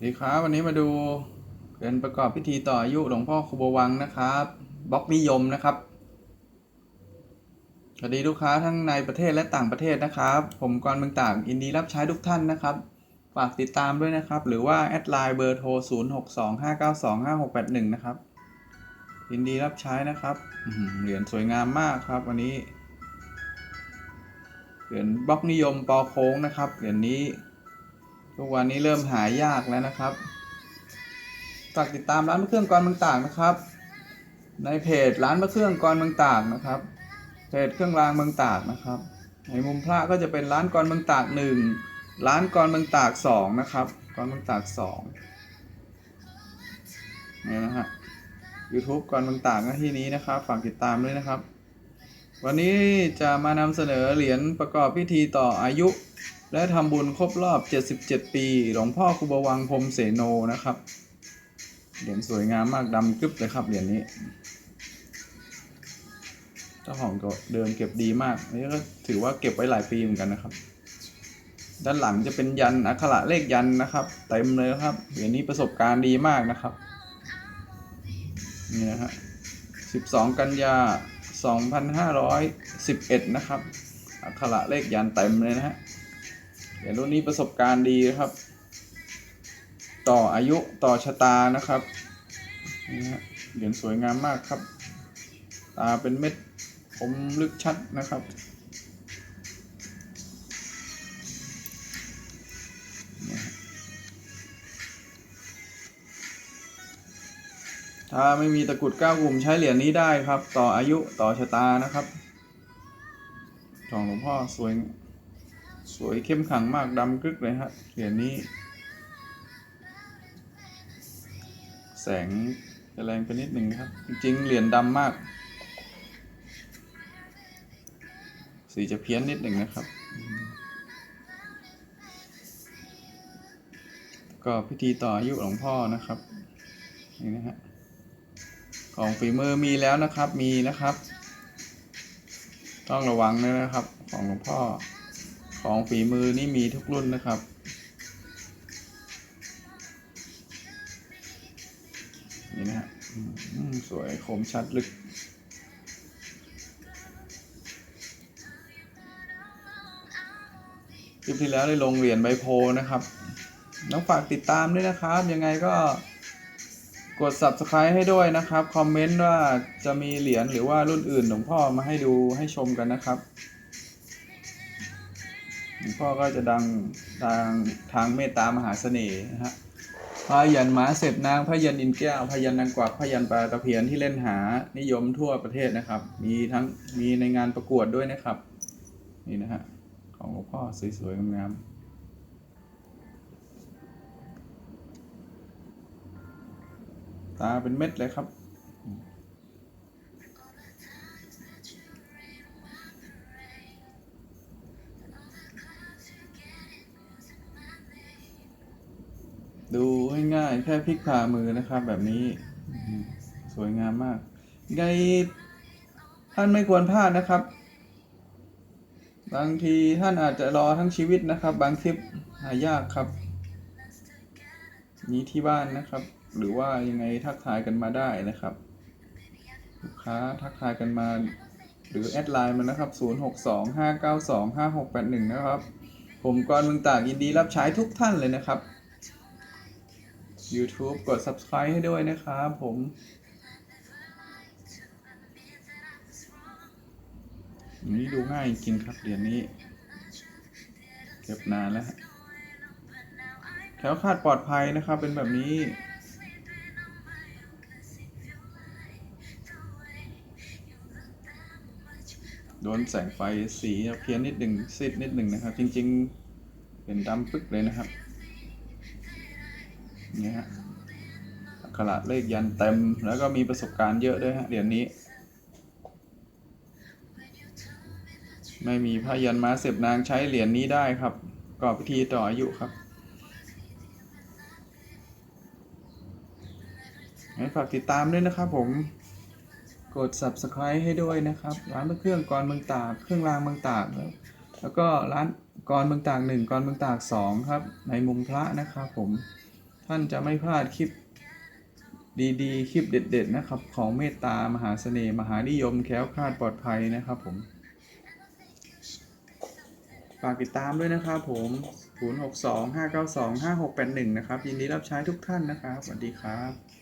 สวัสดีครับวันนี้มาดูเรียนประกอบพิธีต่ออายุหลวงพ่อครูบวังนะครับบล็อกนิยมนะครับสวัสดีลูกค้าทั้งในประเทศและต่างประเทศนะครับ ผมกรเมืองต่างยินดีรับใช้ทุกท่านนะครับ ฝากติดตามด้วยนะครับ หรือว่าแอดไลน์เบอร์โทร 0 6 2 5 9 2 5 6 8 1 นะครับยินดีรับใช้นะครับเหรียญสวยงามมากครับ วันนี้เหรียญบล็อกนิยมปอโค้งนะครับเหรียญนี้ ทุกวันนี้เริ่มหายากแล้วนะครับฝากติดตามร้านพระเครื่องกรเมืองตากนะครับ ในเพจร้านพระเครื่องกรเมืองตากนะครับเพจเครื่องรางเมืองตากนะครับ ในมุมพระก็จะเป็นร้านกรเมืองตากหนึ่งร้านกรเมืองตากสองนะครับกรเมืองตากสองนี่นะฮะ YouTube กรเมืองตากที่นี้นะครับฝากติดตามด้วยนะครับ วันนี้จะมานำเสนอเหรียญประกอบพิธีต่ออายุ และทำบุญครบรอบ 77 ปี หลวงพ่อครูบวังพรมเสโนนะครับ เหรียญสวยงามมากดำกึบเลยครับเหรียญนี้เจ้าของก็เดิมเก็บดีมากนนี้ก็ถือว่าเก็บไว้หลายปีเหมือนกันนะครับ ด้านหลังจะเป็นยันอักขระเลขยันนะครับเต็มเลยครับเหรียญนี้ประสบการณ์ดีมากนะครับนี่นะฮะ12 กันยา 2511 นะครับอักขระเลขยันเต็มเลยนะฮะ เหรียญรุ่นนี้ประสบการณ์ดีนะครับ ต่ออายุต่อชะตานะครับนี่ฮะเหรียญสวยงามมากครับ ตาเป็นเม็ดคมลึกชัดนะครับถ้าไม่มีตะกุดเก้ากลุ่มใช้เหรียญนี้ได้ครับ ต่ออายุต่อชะตานะครับของหลวงพ่อสวย สวยเข้มขังมากดำกึกเลยฮะเหรียญนี้ แสงจะแรงไปนิดหนึ่งครับ จริงๆเหรียญดำมาก สีจะเพี้ยนนิดหนึ่งนะครับ ก็พิธีต่ออายุหลวงพ่อนะครับ นี่นะฮะของฝีมือมีแล้วนะครับมีนะครับ ต้องระวังด้วยนะครับของหลวงพ่อ ของฝีมือนี่มีทุกรุ่นนะครับ นี่นะฮะสวยคมชัดลึก คลิปที่แล้วได้ลงเหรียญใบโพนะครับต้องฝากติดตามด้วยนะครับ ยังไงก็กด subscribe ให้ด้วยนะครับ คอมเมนต์ว่าจะมีเหรียญหรือว่ารุ่นอื่นหลวงพ่อมาให้ดูให้ชมกันนะครับ งพ่อก็จะดังทางทางเมตตามหาเสน่ห์นะฮะพายันหมาเสร็จนางพยันอินแก้วพยันนางกวักพยันปลาตะเพียนที่เล่นหานิยมทั่วประเทศนะครับ มีทั้งมีในงานประกวดด้วยนะครับ นี่นะฮะของหลวงพ่อสวยๆงามๆตาเป็นเม็ดเลยครับ ดูง่ายๆแค่พลิกผ่ามือนะครับ แบบนี้สวยงามมากไงท่านไม่ควรพลาดนะครับ บางทีท่านอาจจะรอทั้งชีวิตนะครับ บางคลิปหายากครับ นี้ที่บ้านนะครับ หรือว่ายังไงทักทายกันมาได้นะครับ ลูกค้าทักทายกันมา หรือแอดไลน์มานะครับ 0625925681 นะครับ ผมกรเมืองตากยินดีรับใช้ทุกท่านเลยนะครับ YouTube กด subscribe ให้ด้วยนะครับผมนนี้ดูง่ายจริงครับเหรียญนี้ เก็บนานแล้วแถวคาดปลอดภัยนะครับ เป็นแบบนี้โดนแสงไฟสีเพี้ยนนิดหนึ่งซีดนิดหนึ่งนะครับ จริง ๆ เป็นดำปึ๊กเลยนะครับ นี่ฮะอักขระเลขยันเต็ม แล้วก็มีประสบการณ์เยอะด้วยฮะเหรียญนี้ ไม่มีพระยันม้าเสพนางใช้เหรียญนี้ได้ครับกรอบพิธีต่ออายุครับให้ฝากติดตามด้วยนะครับผมกด subscribe ให้ด้วยนะครับ ร้านเครื่องกรเมืองตากเครื่องรางเมืองตากครับแล้วก็ร้านกรเมืองตากหนึ่งกรเมืองตากสองครับ ในมุมพระนะครับผม ท่านจะไม่พลาดคลิปดีๆ คลิปเด็ด ๆ นะครับ ของเมตตามหาเสน่ห์มหานิยมแคล้วคลาดปลอดภัยนะครับผมฝากติดตามด้วยนะครับผม062 592 5681 นะครับ ยินดีรับใช้ทุกท่านนะครับ สวัสดีครับ